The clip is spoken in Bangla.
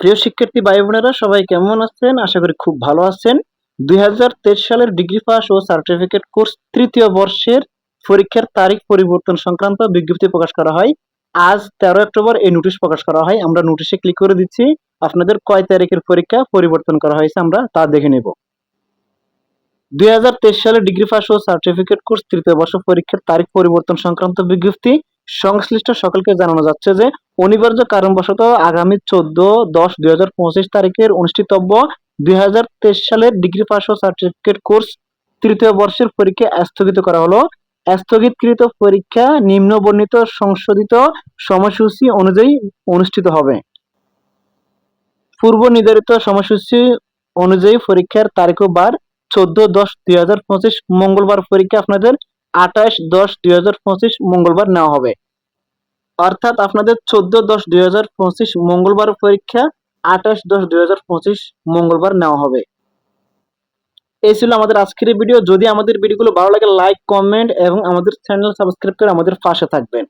প্রিয় শিক্ষার্থী ভাই বোনেরা সবাই কেমন আছেন? আশা করি খুব ভালো আছেন। দুই সালের ডিগ্রি পাস ও সার্টিফিকেট কোর্স তৃতীয় বর্ষের পরীক্ষার তারিখ পরিবর্তন সংক্রান্ত বিজ্ঞপ্তি প্রকাশ করা হয়। আজ তেরো অক্টোবর এই নোটিশ প্রকাশ করা হয়। আমরা নোটিশে ক্লিক করে দিচ্ছি, আপনাদের কয় তারিখের পরীক্ষা পরিবর্তন করা হয়েছে আমরা তা দেখে নেব। দুই সালে ডিগ্রি পাস ও সার্টিফিকেট কোর্স তৃতীয় বর্ষ পরীক্ষার তারিখ পরিবর্তন সংক্রান্ত বিজ্ঞপ্তি সংশ্লিষ্ট সকলকে জানানো যাচ্ছে যে অনিবার্য কারণবশত আগামী চোদ্দ দশ দুই হাজার পঁচিশ তারিখের অনুষ্ঠিতব্য দুই হাজার তেইশ সালের ডিগ্রি পাস ও সার্টিফিকেট কোর্স তৃতীয় বর্ষের পরীক্ষা স্থগিত করা হলো। স্থগিতকৃত পরীক্ষা নিম্ন বর্ণিত সংশোধিত সময়সূচি অনুযায়ী অনুষ্ঠিত হবে। পূর্ব নির্ধারিত সময়সূচি অনুযায়ী পরীক্ষার তারিখ বার চোদ্দ দশ দুই হাজার পঁচিশ মঙ্গলবার পরীক্ষা আপনাদের আঠাশ দশ দুই হাজার পঁচিশ মঙ্গলবার নেওয়া হবে। অর্থাৎ আপনাদের চোদ্দ দশ দুই হাজার পঁচিশ মঙ্গলবার পরীক্ষা, আঠাশ দশ দুই হাজার পঁচিশ মঙ্গলবার নেওয়া হবে। এই ছিল আমাদের আজকের ভিডিও। যদি আমাদের ভিডিওগুলো ভালো লাগে লাইক কমেন্ট এবং আমাদের চ্যানেল সাবস্ক্রাইব করে আমাদের পাশে থাকবেন।